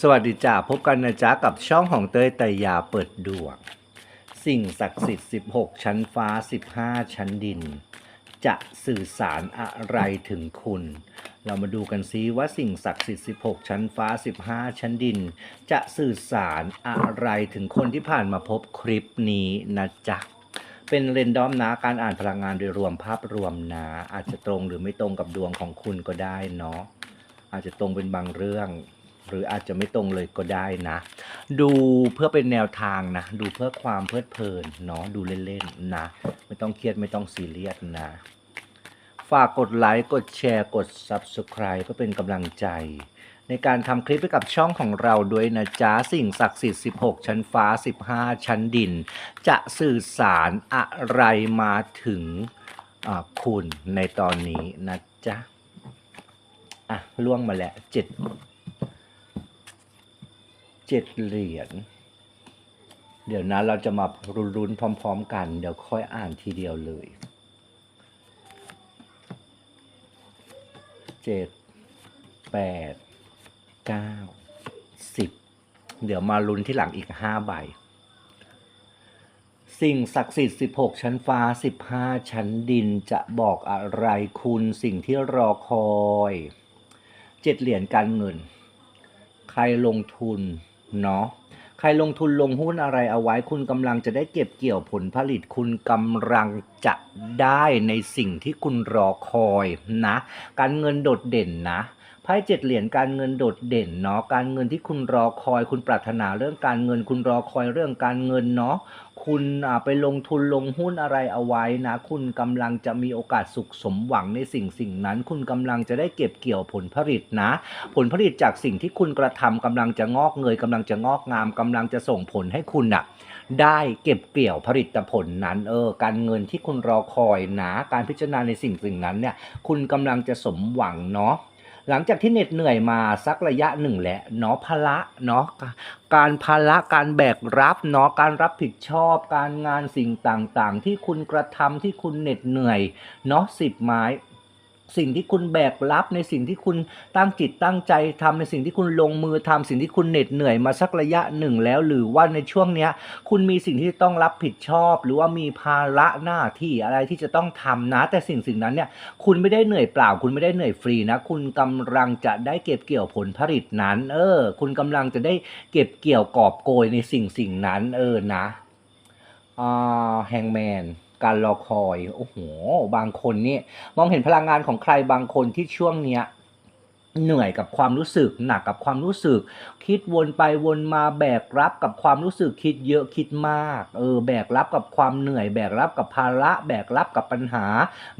สวัสดีจ้าพบกันนะจ๊ะกับช่องของเต้ยไตรยาเปิดดวง สิ่งศักดิ์สิทธิ์ 16 ชั้นฟ้า 15 ชั้นดิน จะสื่อสารอะไรถึงคุณ เรามาดูกันซิว่าสิ่งศักดิ์สิทธิ์ 16 ชั้นฟ้า 15 ชั้นดิน จะสื่อสารอะไรถึงคนที่ผ่านมาพบคลิปนี้นะจ๊ะเป็นเรนดอมนะการอ่านพลังงานโดยรวมภาพรวมนะอาจจะตรงหรือไม่ตรงกับดวงของคุณก็ได้เนาะอาจจะตรงเป็นบางเรื่อง รืออาจจะไม่ตรงเลยก็ได้นะ ดูเพื่อเป็นแนวทางนะ ดูเพื่อความเพลิดเพลินเนาะดูเล่นๆนะ ไม่ต้องเครียดไม่ต้องซีเรียสนะ ฝากกดไลค์กดแชร์กด Subscribe เพื่อเป็นกำลังใจ ในการทำคลิปให้กับช่องของเราด้วยนะจ๊ะ สิ่งศักดิ์สิทธิ์ 16 ชั้นฟ้า 15 ชั้นดิน จะสื่อสารอะไรมาถึงคุณในตอนนี้นะจ๊ะอะล่วงมาแล้วเจ็ด เจ็ดเหรียญ เดี๋ยวนะเราจะมารุนๆพร้อม ๆ กัน เดี๋ยวค่อยอ่านทีเดียวเลยเจ็ดแปดเก้าสิบเดี๋ยวมาลุ้นที่หลังอีกห้าใบ สิ่งศักดิ์สิทธิ์16ชั้นฟ้า15ชั้นดินจะบอกอะไรคุณสิ่งที่รอคอยเจ็ดเหรียญการเงิน ใครลงทุน เนาะใครลงทุนลงหุ้นอะไรเอาไว้ คุณกำลังจะได้เก็บเกี่ยวผลผลิต คุณกำลังจะได้ในสิ่งที่คุณรอคอยนะ การเงินโดดเด่นนะ ไพ่เจ็ดเหรียญการเงินโดดเด่นเนาะการเงินที่คุณรอคอย คุณปรารถนาเรื่องการเงิน คุณรอคอยเรื่องการเงินเนาะคุณไปลงทุนลงหุ้นอะไรเอาไว้นะ คุณกำลังจะมีโอกาสสุขสมหวังในสิ่งสิ่งนั้น คุณกำลังจะได้เก็บเกี่ยวผลผลิตนะ ผลผลิตจากสิ่งที่คุณกระทำกำลังจะงอกเงยกำลังจะงอกงามกำลังจะส่งผลให้คุณอะได้เก็บเกี่ยวผลิตผลนั้นเออการเงินที่คุณรอคอยนะ การพิจารณาในสิ่งสิ่งนั้นเนี่ย คุณกำลังจะสมหวังเนาะ หลังจากที่เหน็ดเหนื่อยมาสักระยะหนึ่งแหละเนาะภาระเนาะการภาระการแบกรับเนาะการรับผิดชอบ การงานสิ่งต่างๆ ที่คุณกระทำที่คุณเหน็ดเหนื่อยเนาะสิบไม้ สิ่งที่คุณแบกรับในสิ่งที่คุณตั้งจิตตั้งใจทำในสิ่งที่คุณลงมือทำสิ่งที่คุณเหน็ดเหนื่อยมาสักระยะหนึ่งแล้ว หรือว่าในช่วงเนี้ย คุณมีสิ่งที่ต้องรับผิดชอบ หรือว่ามีภาระหน้าที่อะไรที่จะต้องทำนะ แต่สิ่งสิ่งนั้นเนี่ยคุณไม่ได้เหนื่อยเปล่า คุณไม่ได้เหนื่อยฟรีนะ คุณกำลังจะได้เก็บเกี่ยวผลผลิตนั้น เออ คุณกำลังจะได้เก็บเกี่ยวกอบโกยในสิ่งสิ่งนั้น เออนะอ่าแฮงแมน การรอคอย โอ้โห บางคนนี่มองเห็นพลังงานของใครบางคนที่ช่วงเนี้ยเหนื่อยกับความรู้สึก หนักกับความรู้สึก คิดวนไปวนมาแบกรับกับความรู้สึกคิดเยอะคิดมาก เออ แบกรับกับความเหนื่อย แบกรับกับภาระ แบกรับกับปัญหา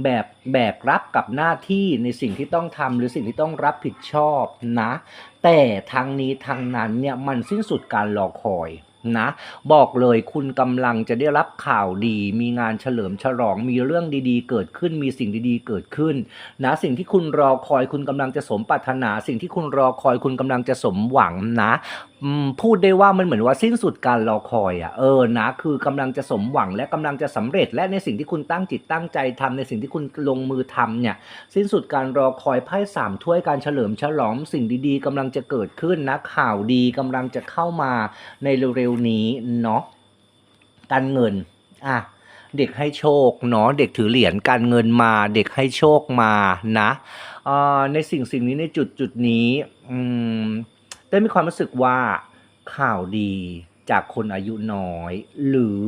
แบกแบกรับกับหน้าที่ในสิ่งที่ต้องทำหรือสิ่งที่ต้องรับผิดชอบนะ แต่ทางนี้ทางนั้นเนี่ยมันสิ้นสุดการรอคอย นะ บอกเลยคุณกำลังจะได้รับข่าวดี มีงานเฉลิมฉลอง มีเรื่องดีๆ เกิดขึ้น มีสิ่งดีๆ เกิดขึ้น นะ สิ่งที่คุณรอคอยคุณกำลังจะสมปรารถนา สิ่งที่คุณรอคอยคุณกำลังจะสมหวังนะพูดได้ว่ามันเหมือนว่าสิ้นสุดการรอคอยอะเออนะคือกำลังจะสมหวังและกำลังจะสำเร็จ และในสิ่งที่คุณตั้งจิตตั้งใจทำในสิ่งที่คุณลงมือทำเนี่ยสิ้นสุดการรอคอยไพ่สามถ้วยการเฉลิมฉลองสิ่งดีๆกำลังจะเกิดขึ้นนะข่าวดีกำลังจะเข้ามาในเร็วๆนี้เนาะการเงินอะเด็กให้โชคเนาะเด็กถือเหรียญการเงินมา เด็กให้โชคมานะอ่อในสิ่งสิ่งนี้ในจุดจุดนี้อืมได้มีความรู้สึกว่าข่าวดี จากคนอายุน้อย หรือ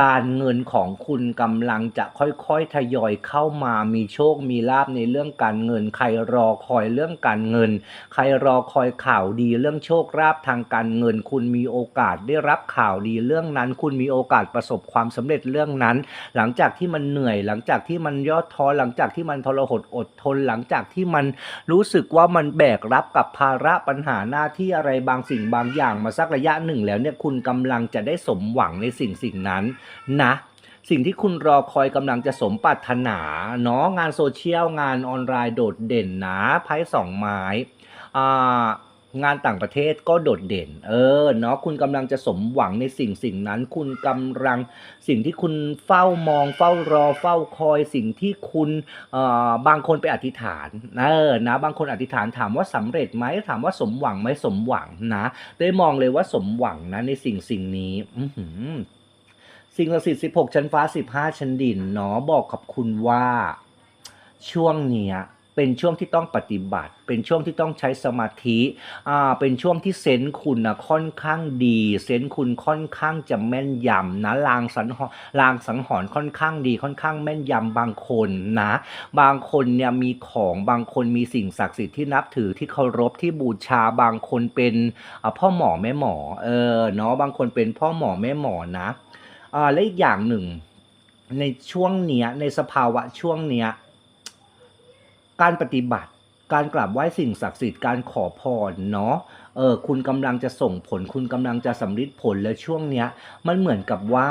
การเงินของคุณกำลังจะค่อยๆทยอยเข้ามามีโชคมีลาบในเรื่องการเงิน ใครรอคอยเรื่องการเงิน ใครรอคอยข่าวดีเรื่องโชคลาภทางการเงิน คุณมีโอกาสได้รับข่าวดีเรื่องนั้น คุณมีโอกาสประสบความสำเร็จเรื่องนั้น หลังจากที่มันเหนื่อย หลังจากที่มันย่อท้อหลังจากที่มันทรหดอดทน หลังจากที่มันรู้สึกว่ามันแบกรับกับภาระปัญหาหน้าที่อะไรบางสิ่งบางอย่างมาสักระยะหนึ่งแล้วเนี่ยคุณกำลังจะได้สมหวังในสิ่งสิ่งนั้นนะสิ่งที่คุณรอคอยกำลังจะสมปรารถนาเนาะงานโซเชียลงานออนไลน์โดดเด่นนะไพ่สองไม้อ่า งานต่างประเทศก็โดดเด่น เออเนาะคุณกำลังจะสมหวังในสิ่งสิ่งนั้น คุณกำลังสิ่งที่คุณเฝ้ามอง เฝ้ารอ เฝ้าคอยสิ่งที่คุณเอ่อบางคนไปอธิษฐานเออนะบางคนอธิษฐานถามว่าสำเร็จไหมถามว่าสมหวังไหมสมหวังนะ ได้มองเลยว่าสมหวังนะในสิ่งสิ่งนี้ อืสิ่งศักดิ์สิทธิ์16 ชั้นฟ้า 15 ชั้นดินเนาะบอกกับคุณว่าช่วงเนี้ย เป็นช่วงที่ต้องปฏิบัติ เป็นช่วงที่ต้องใช้สมาธิอ่าเป็นช่วงที่เซนคุณนะค่อนข้างดี เซนคุณค่อนข้างจะแม่นยำนะลางสังหรณ์ลางสังหรณ์ค่อนข้างดี ค่อนข้างแม่นยำบางคนนะ บางคนเนี่ยมีของบางคนมีสิ่งศักดิ์สิทธิ์ที่นับถือที่เคารพที่บูชาบางคนเป็นพ่อหมอแม่หมอเออเนาะบางคนเป็นพ่อหมอแม่หมอนะอ่าและอีกอย่างหนึ่งในช่วงเนี้ยในสภาวะช่วงเนี้ย การปฏิบัติ การกราบไหว้สิ่งศักดิ์สิทธิ์การขอพรเนาะเออคุณกำลังจะส่งผล คุณกำลังจะสำลิดผลและช่วงเนี้ย มันเหมือนกับว่า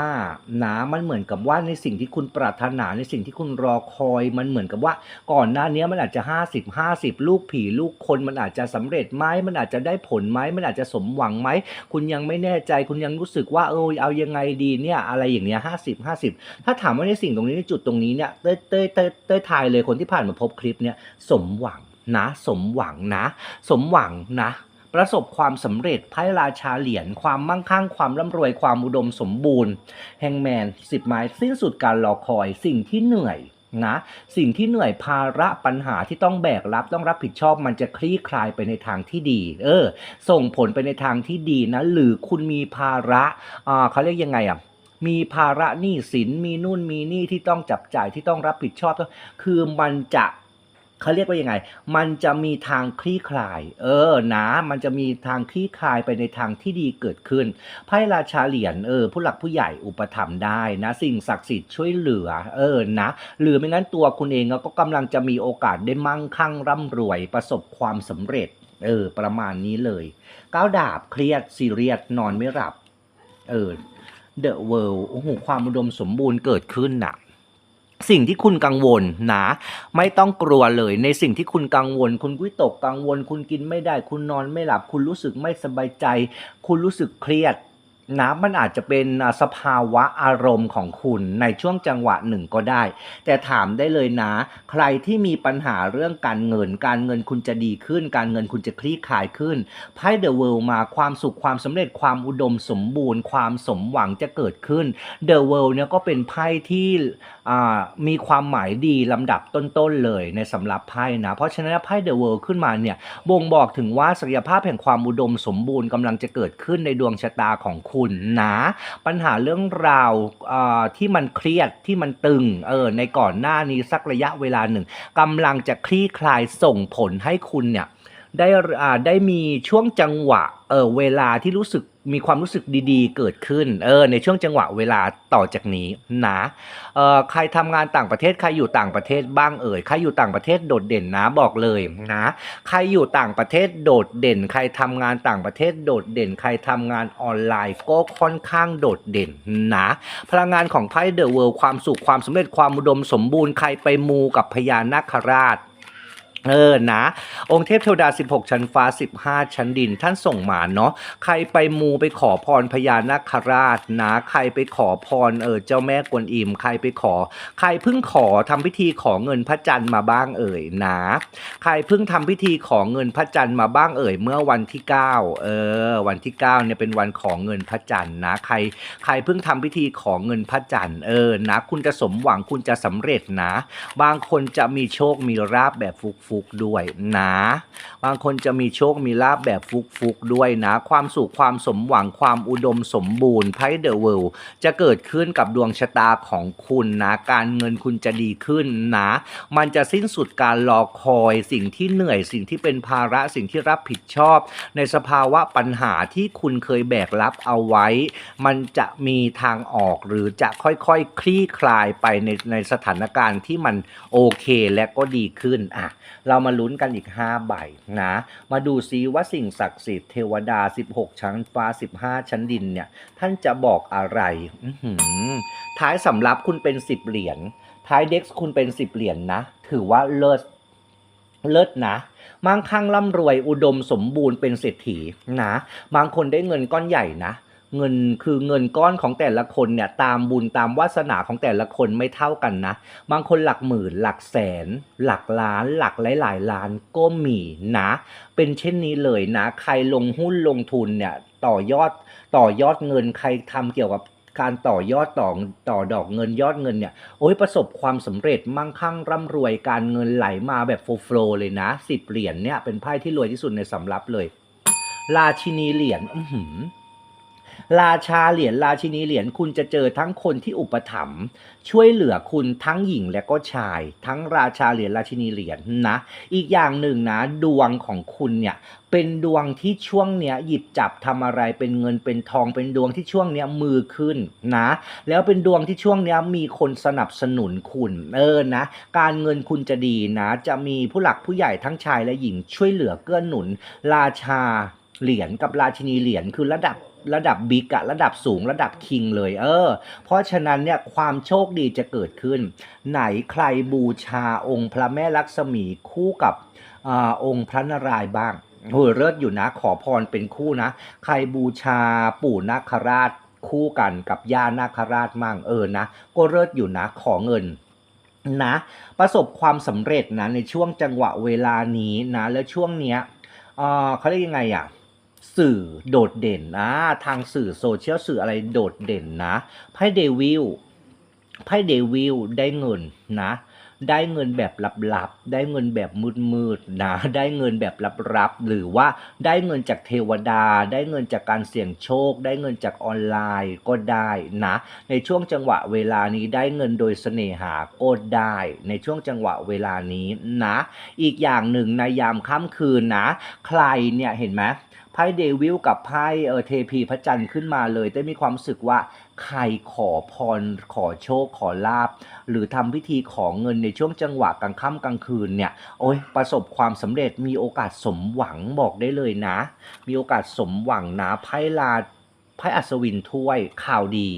นะมันเหมือนกับว่าในสิ่งที่คุณปรารถนาในสิ่งที่คุณรอคอย มันเหมือนกับว่าก่อนหน้านี้มันอาจจะ 50 50 ลูกผีลูกคนมันอาจจะสำเร็จไหมมันอาจจะได้ผลไหมมันอาจจะสมหวังไหมคุณยังไม่แน่ใจคุณยังรู้สึกว่าเออเอายังไงดีเนี่ยอะไรอย่างเนี้ยห้าสิบห้าสิบถ้าถามว่าในสิ่งตรงนี้ในจุดตรงนี้เนี่ยเต้ยเต้ยเต้ยเต้ยทายเลยคนที่ผ่านมาพบคลิปเนี่ยสมหวัง นะ สมหวังนะ สมหวังนะประสบความสำเร็จไพ่ราชาเหรียญความมั่งคั่งความร่ำรวยความอุดมสมบูรณ์ แฮงแมนสิบไม้สิ้นสุดการรอคอยสิ่งที่เหนื่อยนะสิ่งที่เหนื่อยภาระปัญหาที่ต้องแบกรับต้องรับผิดชอบมันจะคลี่คลายไปในทางที่ดี เออ ส่งผลไปในทางที่ดีนะ หรือคุณมีภาระอ่าเขาเรียกยังไงอะมีภาระหนี้สินมีนู่นมีนี่ที่ต้องจับจ่ายที่ต้องรับผิดชอบ คือมันจะ เขาเรียกว่ายังไง มันจะมีทางคลี่คลาย เออ นะ มันจะมีทางคลี่คลายไปในทางที่ดีเกิดขึ้น ไพ่ราชาเหรียญ เออ ผู้หลักผู้ใหญ่อุปถัมภ์ได้นะ สิ่งศักดิ์สิทธิ์ช่วยเหลือ เออ นะ หรือไม่งั้นตัวคุณเองก็กำลังจะมีโอกาสได้มั่งคั่งร่ำรวย ประสบความสำเร็จ เออ ประมาณนี้เลยก้าวดาบ เครียด ซีเรียส นอนไม่หลับ เออเดอะเวิลด์โอ้โห ความอุดมสมบูรณ์เกิดขึ้นน่ะ สิ่งที่คุณกังวลนะไม่ต้องกลัวเลยในสิ่งที่คุณกังวล คุณวิตกกังวล คุณกินไม่ได้ คุณนอนไม่หลับ คุณรู้สึกไม่สบายใจ คุณรู้สึกเครียดนะมันอาจจะเป็นสภาวะอารมณ์ของคุณในช่วงจังหวะหนึ่งก็ได้ แต่ถามได้เลยนะ ใครที่มีปัญหาเรื่องการเงิน การเงินคุณจะดีขึ้น การเงินคุณจะคลี่คลายขึ้นไพ่เดอะเวิลด์มาความสุขความสำเร็จความอุดมสมบูรณ์ ความสมหวังจะเกิดขึ้นเดอะเวิลด์เนี่ยก็เป็นไพ่ที่ มีความหมายดีลำดับต้นๆเลยในสำหรับไพ่นะ เพราะฉะนั้นไพ่เดอะเวิลด์ขึ้นมาเนี่ยบ่งบอกถึงว่าศักยภาพแห่งความอุดมสมบูรณ์กำลังจะเกิดขึ้นในดวงชะตาของคุณนะปัญหาเรื่องราวที่มันเครียดที่มันตึงเออในก่อนหน้านี้สักระยะเวลาหนึ่งกำลังจะคลี่คลายส่งผลให้คุณเนี่ย ได้อ่าได้มีช่วงจังหวะเออเวลาที่รู้สึกมีความรู้สึกดีๆ เกิดขึ้นเออในช่วงจังหวะเวลาต่อจากนี้นะเออใครทำงานต่างประเทศใครอยู่ต่างประเทศบ้างเอ่ยใครอยู่ต่างประเทศโดดเด่นนะบอกเลยนะใครอยู่ต่างประเทศโดดเด่น ใครทำงานต่างประเทศโดดเด่น ใครทำงานออนไลน์ก็ค่อนข้างโดดเด่นนะพลังงานของไพ่เดอะเวิลด์ความสุขความสำเร็จความอุดมสมบูรณ์ใครไปมูกับพญานาคราช เออนะ องค์เทพเทวดา 16 ชั้นฟ้า 15 ชั้นดิน ท่านส่งมาเนาะใครไปมูไปขอพรพญานาคราชนะ ใครไปขอพรเออเจ้าแม่กวนอิม ใครไปขอ ใครเพิ่งขอทำพิธีขอเงินพระจันทร์มาบ้างเอ่ยนะใครเพิ่งทำพิธีขอเงินพระจันทร์มาบ้างเอ่ยเมื่อวันที่ 9 เออ วันที่ 9เนี่ยเป็นวันขอเงินพระจันทร์นะใคร ใครเพิ่งทำพิธีขอเงินพระจันทร์เออนะคุณจะสมหวังคุณจะสำเร็จนะ บางคนจะมีโชคมีราบแบบฟุกๆด้วยนะ บางคนจะมีโชคมีลาบแบบฟุกๆด้วยนะ ความสุขความสมหวังความอุดมสมบูรณ์ไพ่เดอะเวิลด์จะเกิดขึ้นกับดวงชะตาของคุณนะ การเงินคุณจะดีขึ้นนะ มันจะสิ้นสุดการรอคอยสิ่งที่เหนื่อยสิ่งที่เป็นภาระสิ่งที่รับผิดชอบ ในสภาวะปัญหาที่คุณเคยแบกรับเอาไว้ มันจะมีทางออกหรือจะค่อยๆคคลี่คลายไปในในสถานการณ์ที่มันโอเคและก็ดีขึ้นอะ เรามาลุ้นกันอีก 5 ใบนะ มาดูซิว่าสิ่งศักดิ์สิทธิ์เทวดา 16 ชั้นฟ้า 15 ชั้นดินเนี่ย ท่านจะบอกอะไร ท้ายสำรับคุณเป็น 10 เหรียญ ท้ายเด็กซ์คุณเป็น 10 เหรียญนะ ถือว่าเลิศเลิศนะมั่งคั่งร่ำรวยอุดมสมบูรณ์เป็นเศรษฐีนะ บางคนได้เงินก้อนใหญ่นะ เงินคือเงินก้อนของแต่ละคนเนี่ยตามบุญตามวาสนาของแต่ละคนไม่เท่ากันนะ บางคนหลักหมื่น หลักแสน หลักล้าน หลักหลายหลายๆล้านก็มีนะ เป็นเช่นนี้เลยนะ ใครลงหุ้นลงทุนเนี่ยต่อยอดต่อยอดเงินใครทำเกี่ยวกับการต่อยอดต่อต่อดอกเงินยอดเงินเนี่ยโอ้ยประสบความสำเร็จมั่งคั่งร่ำรวยการเงินไหลมาแบบโฟลว์เลยนะสิบเหรียญเนี่ยเป็นไพ่ที่รวยที่สุดในสำรับเลย ราชินีเหรียญอื้อหือ ราชาเหรียญราชินีเหรียญคุณจะเจอทั้งคนที่อุปถัมภ์ช่วยเหลือคุณทั้งหญิงและก็ชาย ทั้งราชาเหรียญราชินีเหรียญนะ อีกอย่างหนึ่งนะดวงของคุณเนี่ยเป็นดวงที่ช่วงเนี้ยหยิบจับทำอะไรเป็นเงินเป็นทองเป็นดวงที่ช่วงเนี้ยมือขึ้นนะ แล้วเป็นดวงที่ช่วงเนี้ยมีคนสนับสนุนคุณเออนะ การเงินคุณจะดีนะ จะมีผู้หลักผู้ใหญ่ทั้งชายและหญิงช่วยเหลือเกื้อหนุน ราชาเหรียญกับราชินีเหรียญคือระดับ ระดับบิ๊กอะระดับสูงระดับคิงเลยเออ เพราะฉะนั้นเนี่ยความโชคดีจะเกิดขึ้น ไหนใครบูชาองค์พระแม่ลักษมีคู่กับอองค์พระนารายณ์บ้างโอ้ยเลิศอยู่นะขอพรเป็นคู่นะ ใครบูชาปู่นาคราชคู่กันกับย่านาคราชมั่งเออนะ ก็เลิศอยู่นะขอเงินนะประสบความสำเร็จนะในช่วงจังหวะเวลานี้นะแล้วช่วงเนี้ยเอ่อเขาเรียกยังไงอะ สื่อโดดเด่นนะ ทางสื่อโซเชียลสื่ออะไรโดดเด่นนะไพ่เดวิลไพ่เดวิลได้เงินนะ ได้เงินแบบลับๆ ได้เงินแบบมืดๆนะ ได้เงินแบบลับๆ หรือว่าได้เงินจากเทวดา ได้เงินจากการเสี่ยงโชค ได้เงินจากออนไลน์ก็ได้นะ ในช่วงจังหวะเวลานี้ได้เงินโดยเสน่หาก็ได้ ในช่วงจังหวะเวลานี้นะ อีกอย่างหนึ่งในยามค่ำคืนนะ ใครเนี่ยเห็นไหม พ่เดวิลกับไพ่เออเทพีพระจันทร์ขึ้นมาเลย ได้มีความรู้สึกว่าใครขอพรขอโชคขอลาบ หรือทำพิธีขอเงินในช่วงจังหวะกลางค่ำกลางคืนเนี่ยโอ้ยประสบความสำเร็จมีโอกาสสมหวังบอกได้เลยนะ มีโอกาสสมหวังนะไพ่ลาไพ่อัศวินถ้วยข่าวดี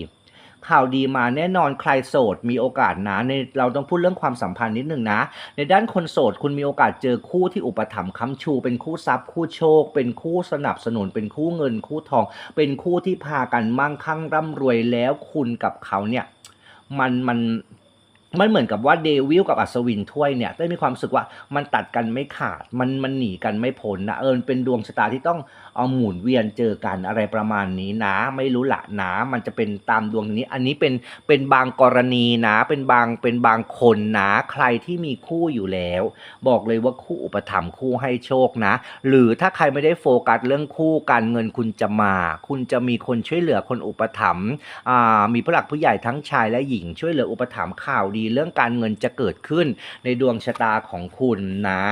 ข่าวดีมาแน่นอนใครโสดมีโอกาสนะในเราต้องพูดเรื่องความสัมพันธ์นิดนึงนะ ในด้านคนโสดคุณมีโอกาสเจอคู่ที่อุปถัมภ์ค้ำชู เป็นคู่ทรัพย์คู่โชค เป็นคู่สนับสนุน เป็นคู่เงินคู่ทอง เป็นคู่ที่พากันมั่งคั่งร่ำรวยแล้วคุณกับเขาเนี่ยมันมัน มันเหมือนกับว่าเดวิลกับอัศวินถ้วยเนี่ยได้มีความรู้สึกว่ามันตัดกันไม่ขาด มันมันหนีกันไม่พ้นนะเออเป็นดวงชะตาที่ต้องเอาหมุนเวียนเจอกันอะไรประมาณนี้นะ ไม่รู้ละนะมันจะเป็นตามดวงนี้ อันนี้เป็นเป็นบางกรณีนะ เป็นบางเป็นบางคนนะ ใครที่มีคู่อยู่แล้ว บอกเลยว่าคู่อุปถัมภ์คู่ให้โชคนะ หรือถ้าใครไม่ได้โฟกัสเรื่องคู่การเงินคุณจะมา คุณจะมีคนช่วยเหลือคนอุปถัมภ์อ่ามีผู้หลักผู้ใหญ่ทั้งชายและหญิงช่วยเหลืออุปถัมภ์ข่าวดีเรื่องการเงินจะเกิดขึ้นในดวงชะตาของคุณนะ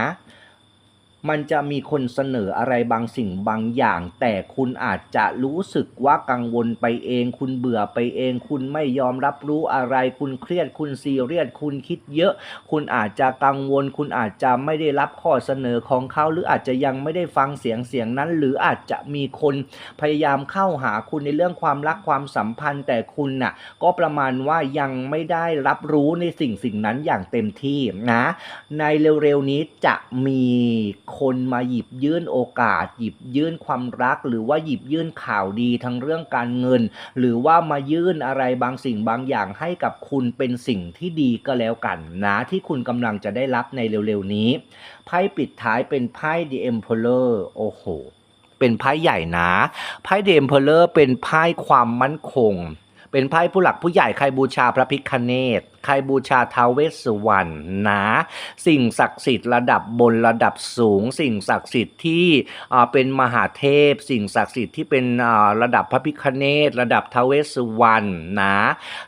มันจะมีคนเสนออะไรบางสิ่งบางอย่าง แต่คุณอาจจะรู้สึกว่ากังวลไปเอง คุณเบื่อไปเอง คุณไม่ยอมรับรู้อะไร คุณเครียดคุณซีเรียสคุณคิดเยอะ คุณอาจจะกังวล คุณอาจจะไม่ได้รับข้อเสนอของเขา หรืออาจจะยังไม่ได้ฟังเสียงเสียงนั้น หรืออาจจะมีคนพยายามเข้าหาคุณในเรื่องความรักความสัมพันธ์ แต่คุณน่ะก็ประมาณว่ายังไม่ได้รับรู้ในสิ่งสิ่งนั้นอย่างเต็มที่นะ ในเร็วๆนี้จะมีคนมาหยิบยื่นโอกาส หยิบยื่นความรัก หรือว่าหยิบยื่นข่าวดีทั้งเรื่องการเงิน หรือว่ามายื่นอะไรบางสิ่งบางอย่างให้กับคุณเป็นสิ่งที่ดีก็แล้วกันนะที่คุณกำลังจะได้รับในเร็วๆนี้ไพ่ปิดท้ายเป็นไพ่ The Emperor โอ้โหเป็นไพ่ใหญ่นะไพ่ The Emperor เป็นไพ่ความมั่นคง เป็นไพ่ผู้หลักผู้ใหญ่ใครบูชาพระพิคเนต ครบูชาท้าวเวสสุวรรณนะ สิ่งศักดิ์สิทธิ์ระดับบนระดับสูง สิ่งศักดิ์สิทธิ์ที่เป็นมหาเทพ สิ่งศักดิ์สิทธิ์ที่เป็นระดับพระพิคเนตระดับท้าวเวสสุวรรณนะ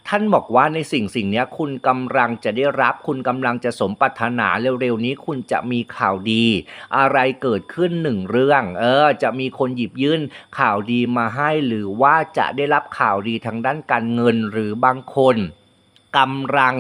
ท่านบอกว่าในสิ่งสิ่งนี้คุณกำลังจะได้รับคุณกำลังจะสมปรารถนาเร็วๆนี้คุณจะมีข่าวดี อะไรเกิดขึ้นหนึ่งเรื่อง เออ จะมีคนหยิบยื่นข่าวดีมาให้หรือว่าจะได้รับข่าวดีทางด้านการเงินหรือบางคน กำลัง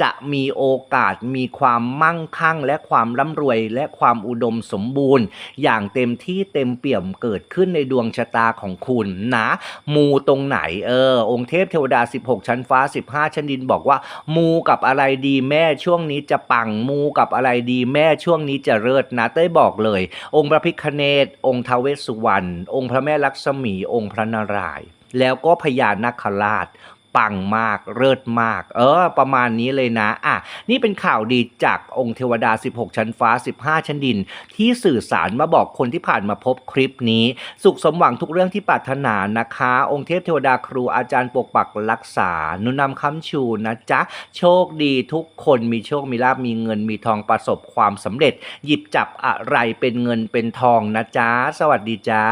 จะมีโอกาสมีความมั่งคั่ง และความร่ำรวยและความอุดมสมบูรณ์ อย่างเต็มที่เต็มเปี่ยมเกิดขึ้นในดวงชะตาของคุณนะ มูตรงไหนเออ องค์เทพเทวดา 16 ชั้นฟ้า 15 ชั้นดินบอกว่า มูกับอะไรดีแม่ช่วงนี้จะปังมูกับอะไรดีแม่ช่วงนี้จะเลิศนะเต้บอกเลย องค์พระพิคเนตองค์ทวเวสสุวรรณองค์พระแม่ลักษมีองค์พระนารายณ์แล้วก็พญานาคราช ปังมากเลิศมาก เออ ประมาณนี้เลยนะอะนี่เป็นข่าวดีจากองค์เทวดา 16 ชั้นฟ้า 15 ชั้นดิน ที่สื่อสารมาบอกคนที่ผ่านมาพบคลิปนี้ สุขสมหวังทุกเรื่องที่ปรารถนานะคะ องค์เทพเทวดาครูอาจารย์ปกปักรักษา นุนำคำชูนะจ๊ะ โชคดีทุกคนมีโชคมีลาบมีเงินมีทองประสบความสำเร็จ หยิบจับอะไรเป็นเงินเป็นทองนะจ๊ะ สวัสดีจ้า